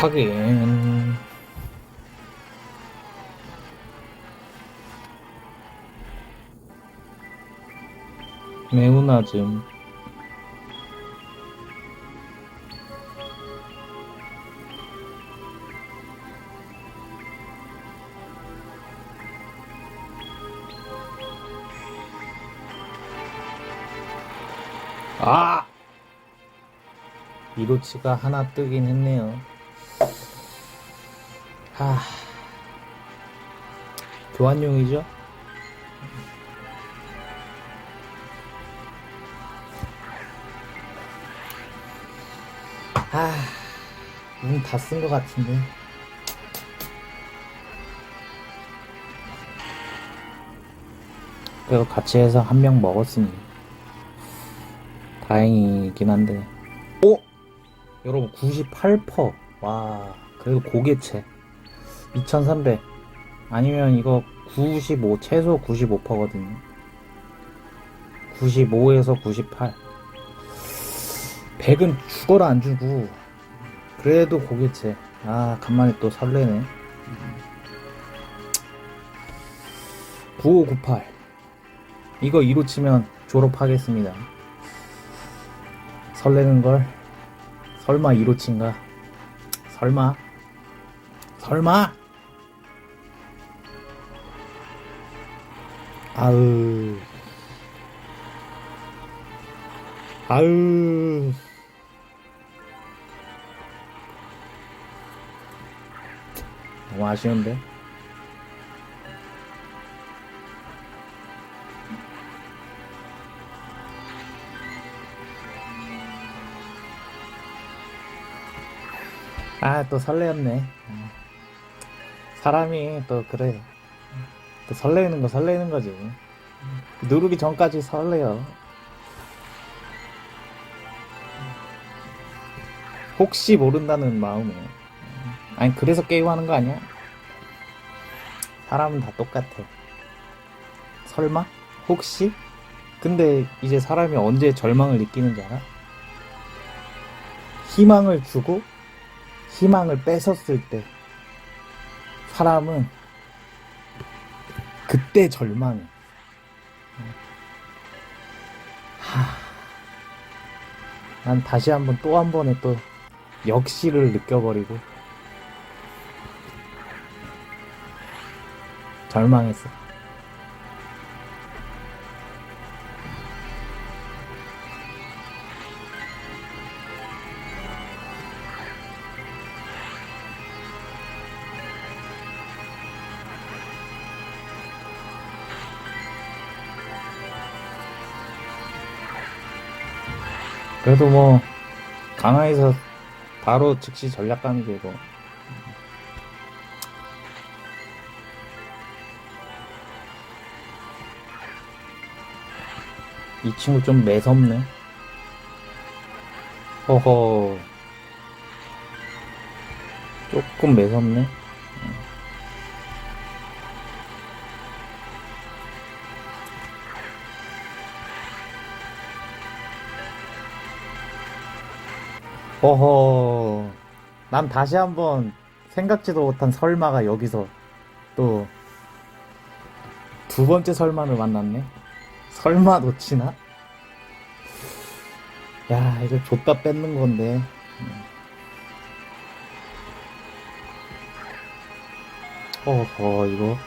하긴 매우 낮음 아! 이로치가 하나 뜨긴 했네요. 하. 교환용이죠? 아, 운 다 쓴 것 같은데. 그래도 같이 해서 한 명 먹었으니 다행이긴 한데. 오! 여러분 98%. 와, 그래도 고개체. 2300. 아니면 이거 95, 최소 95%거든요. 95에서 98. 100은 죽어라 안 주고. 그래도 고개체. 아, 간만에 또 설레네. 9598. 이거 2로 치면 졸업하겠습니다. 설레는 걸 설마 2로 친가? 설마? 설마? 아으. 아으. 너무 아쉬운데? 아 또 설레었네 사람이 또 그래 또 설레는 거 설레는 거지 누르기 전까지 설레요 혹시 모른다는 마음에 아니 그래서 게임하는 거 아니야? 사람은 다 똑같아 설마? 혹시? 근데 이제 사람이 언제 절망을 느끼는지 알아? 희망을 주고 희망을 뺏었을 때 사람은 그때 절망해. 하. 난 다시 한번 또 한 번에 또 역시를 느껴버리고 절망했어. 그래도 뭐 강화에서 바로 즉시 전략 가는 게고 이 친구 좀 매섭네. 허허. 조금 매섭네 허허. 난 다시 한번 생각지도 못한 설마가 여기서 또 두 번째 설마를 만났네. 설마 놓치나? 야 이거 줬다 뺏는 건데. 어허 이거.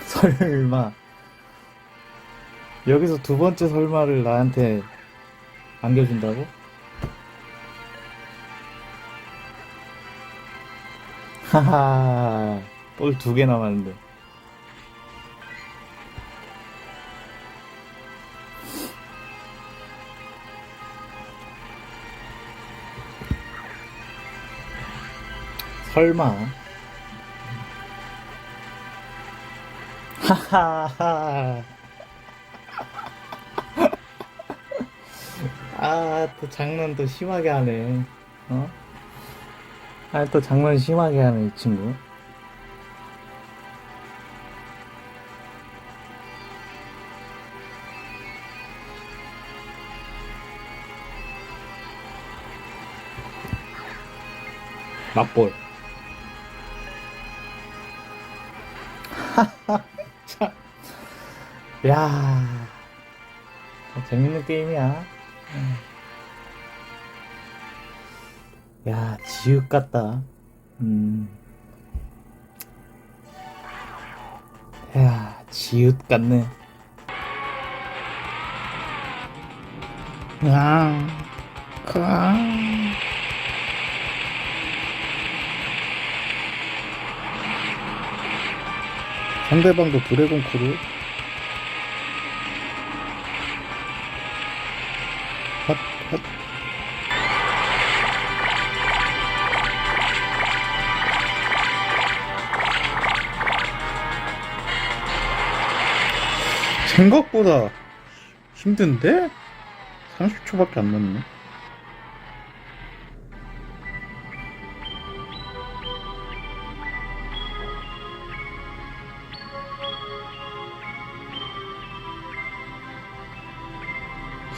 설마. 여기서 두 번째 설마를 나한테 안겨준다고? 하하. 볼 두 개 남았는데. 설마. 하하하. 아 또 장난 또 심하게 하네. 어? 아, 또 장난 심하게 하네, 이 친구. 참. 야. 재밌는 게임이야. 음. 야, 지읒 같다. 음. 야, 지읒 같네. 아, 아. 상대방도 드래곤 크루. 생각보다 힘든데? 30초밖에 안 남네.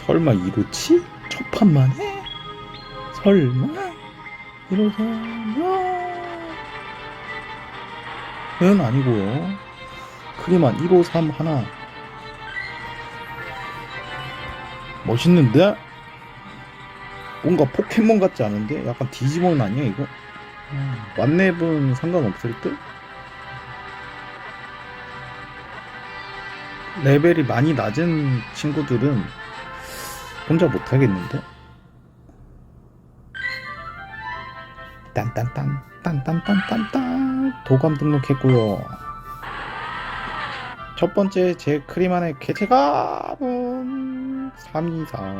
설마 이로치? 첫 판만에? 설마? 이러잖아. 는 아니고요. 크리만 153 하나. 멋있는데? 뭔가 포켓몬 같지 않은데? 약간 디지몬 아니야 이거? 음, 완랩은 상관없을 듯? 레벨이 많이 낮은 친구들은 혼자 못하겠는데? 딴딴딴 딴딴딴딴딴 도감 등록했고요 첫 번째 제 크리만의 개체감은 324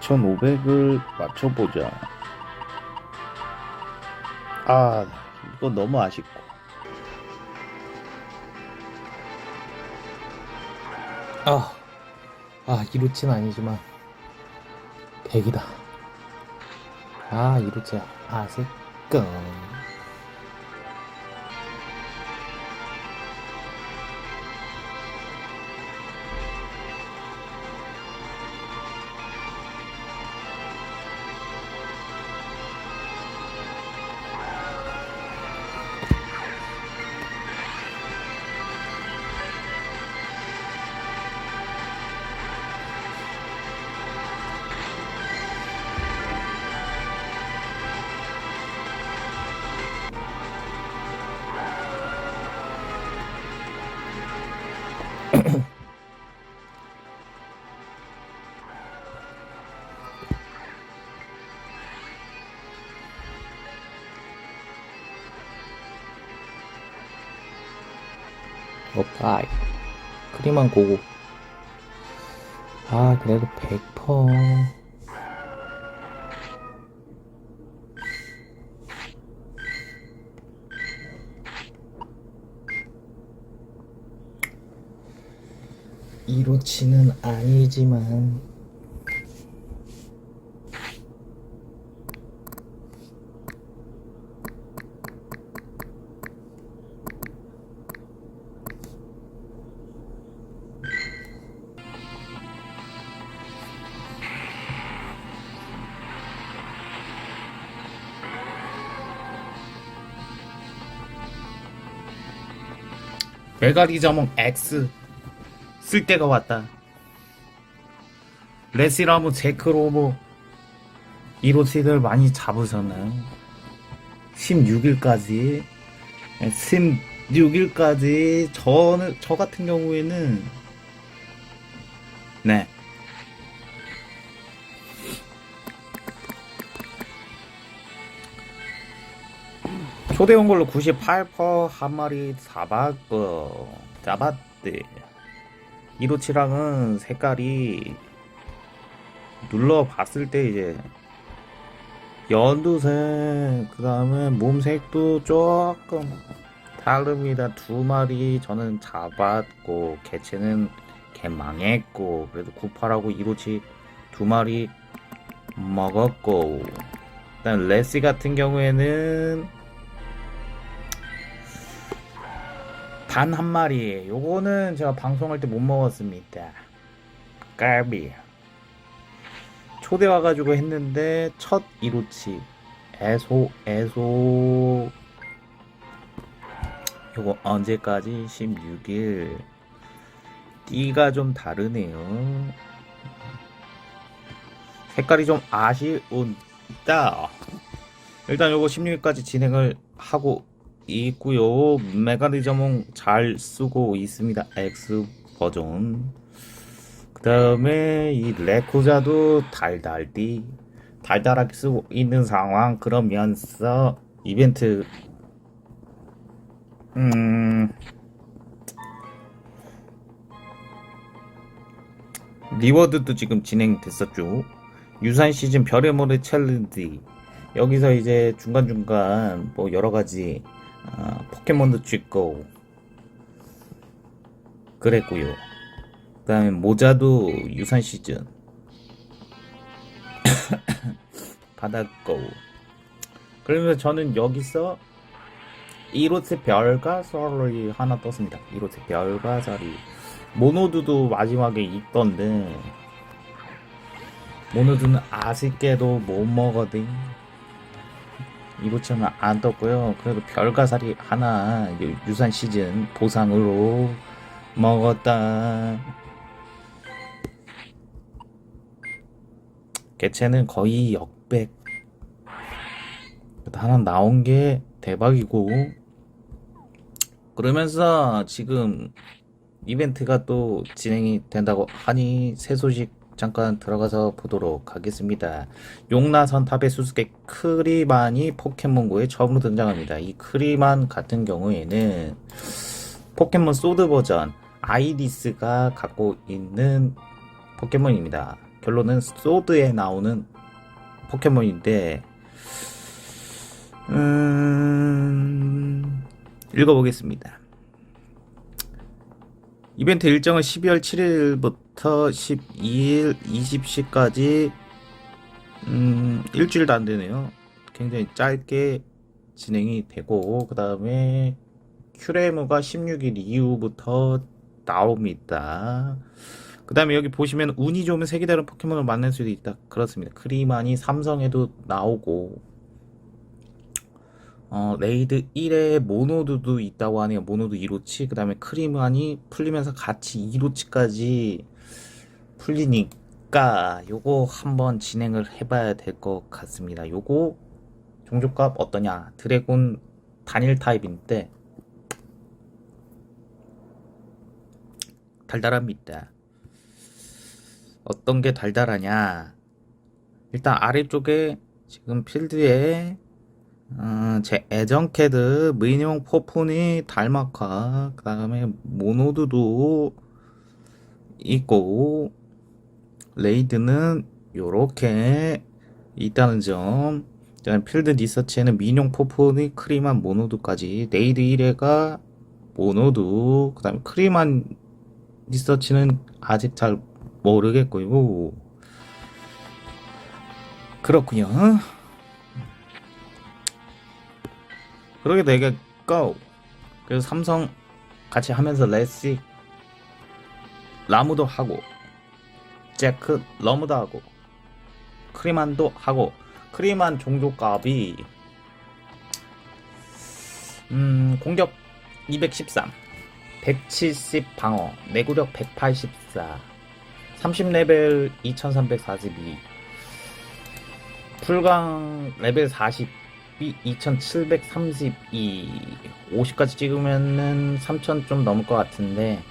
2500을 맞춰보자. 아 이거 너무 아쉽고. 아, 아 이루치는 아니지만 100이다. 아 이루치야. 아색끔 없다 크리만 고고. 아 그래도 100% 이로치는 아니지만 메가리 자몽 X 쓸 때가 왔다. 레시라모 제크로모 이로치들 많이 잡으셨나요? 16일까지 16일까지 저는 저 같은 경우에는 네 초대온 걸로 98%한 마리 잡았고 잡았대. 이로치랑은 색깔이 눌러봤을 때 이제 연두색 그 다음에 몸색도 조금 다릅니다. 두 마리 저는 잡았고 개체는 개 망했고 그래도 98하고 이로치 두 마리 먹었고 일단 레시 같은 경우에는 단 한 마리. 요거는 제가 방송할 때 못 먹었습니다. 깔비. 초대 와가지고 했는데 첫 1호치 애소 애소 요거 언제까지 16일 띠가 좀 다르네요 색깔이 좀 아쉬운다 일단 요거 16일까지 진행을 하고 있고요. 메가니저몽 잘 쓰고 있습니다. X 버전. 그 다음에 이 레쿠자도 달달띠 달달하게 쓰고 있는 상황. 그러면서 이벤트 음 리워드도 지금 진행됐었죠. 유산 시즌 별의 모래 챌린지. 여기서 이제 중간중간 뭐 여러 가지 아, 포켓몬도 찍고 그랬고요. 그 다음에 모자도 유산 시즌. 받았고. 그러면서 저는 여기서 이로트 별과 썰이 하나 떴습니다. 이로트 별과 썰이. 모노드도 마지막에 있던데 모노드는 아쉽게도 못 먹거든 이로트는 안 떴고요 그래도 별가살이 하나 유- 유산 시즌 보상으로 먹었다 개체는 거의 역백. 하나 나온 게 대박이고. 그러면서 지금 이벤트가 또 진행이 된다고 하니 새 소식 잠깐 들어가서 보도록 하겠습니다. 용나선 탑의 수수께 크리만이 포켓몬고에 처음으로 등장합니다. 이 크리만 같은 경우에는 포켓몬 소드 버전 아이리스가 갖고 있는 포켓몬입니다. 결론은 소드에 나오는 포켓몬인데 음... 읽어보겠습니다. 이벤트 일정은 12월 7일부터 12일 20시까지 음, 일주일도 안 되네요. 굉장히 짧게 진행이 되고 그 다음에 큐레무가 16일 이후부터 나옵니다. 그 다음에 여기 보시면 운이 좋으면 색이 다른 포켓몬을 만날 수도 있다. 그렇습니다. 크리만이 삼성에도 나오고 어, 레이드 1에 모노드도 있다고 하네요. 모노드 2로치. 그 다음에 크리만이 풀리면서 같이 2로치까지 풀리니까 요거 한번 진행을 해봐야 될 것 같습니다. 요거 종족값 어떠냐? 드래곤 단일 타입인데 달달합니다. 어떤 게 달달하냐? 일단 아래쪽에 지금 필드에 어, 제 애정 캐드 민용 포폰이 달마카 그 다음에 모노드도 있고 레이드는 요렇게 있다는 점. 그다음에 필드 리서치에는 민용 포폰이 크리만 모노드까지. 레이드 1회가 모노드 그 다음에 크리만 리서치는 아직 잘 모르겠고요. 그렇군요 그러게 되겠고 그래서 삼성 같이 하면서 레시 라무도 하고 제크 러무도 하고 크리만도 하고 크리만 종족값이 음 공격 213 170 방어 내구력 184 30레벨 2342 풀강 레벨 40 이 2732, 50까지 찍으면은 3000 좀 넘을 것 같은데,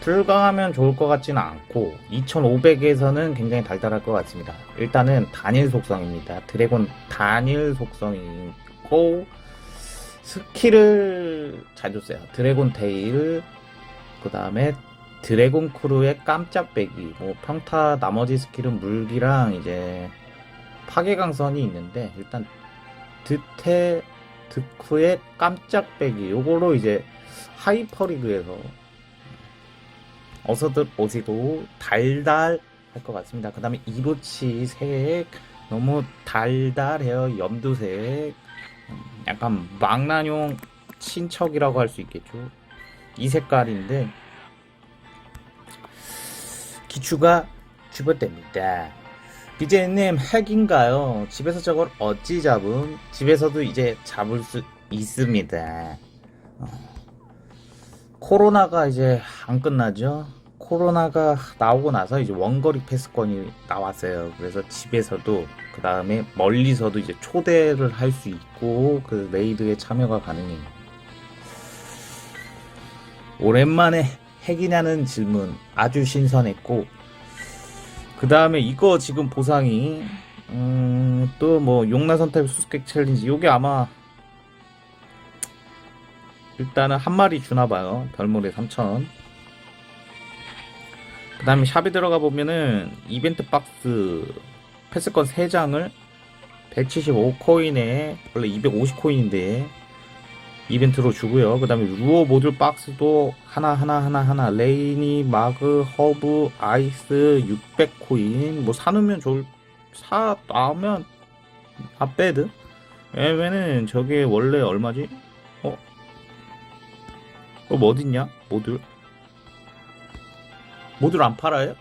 불가하면 좋을 것 같지는 않고, 2500에서는 굉장히 달달할 것 같습니다. 일단은 단일 속성입니다. 드래곤 단일 속성이고, 스킬을 자주 써요. 드래곤 테일, 그 다음에 드래곤 크루의 깜짝 빼기, 뭐 평타 나머지 스킬은 물기랑 이제 파괴 강선이 있는데, 일단 드테 득후의 깜짝 빼기 요거로 이제 하이퍼리그에서 어서들 오시고 달달 할 것 같습니다. 그 다음에 이로치 색 너무 달달해요. 염두색 음, 약간 망나뇽 친척이라고 할 수 있겠죠. 이 색깔인데 기추가 주변됩니다. BJ님 핵인가요? 집에서 저걸 어찌 잡음? 집에서도 이제 잡을 수 있습니다. 어. 코로나가 이제 안 끝나죠? 코로나가 나오고 나서 이제 원거리 패스권이 나왔어요. 그래서 집에서도 그 다음에 멀리서도 이제 초대를 할 수 있고 그 레이드에 참여가 가능해요. 오랜만에 핵이냐는 질문 아주 신선했고 그 다음에 이거 지금 보상이 음, 또 뭐 용나선 타입 수수께끼 챌린지 요게 아마 일단은 한 마리 주나봐요. 별모래 3000그 다음에 샵에 들어가 보면은 이벤트 박스 패스권 3장을 175코인에 원래 250코인인데 이벤트로 주고요. 그 다음에 루어 모듈 박스도 하나 하나 하나 하나 레이니 마그 허브 아이스 600 코인 뭐 사놓으면 좋을 사 나오면 핫배드 왜냐면은 저게 원래 얼마지? 어? 어, 뭐 어딨냐? 모듈 모듈 안 팔아요?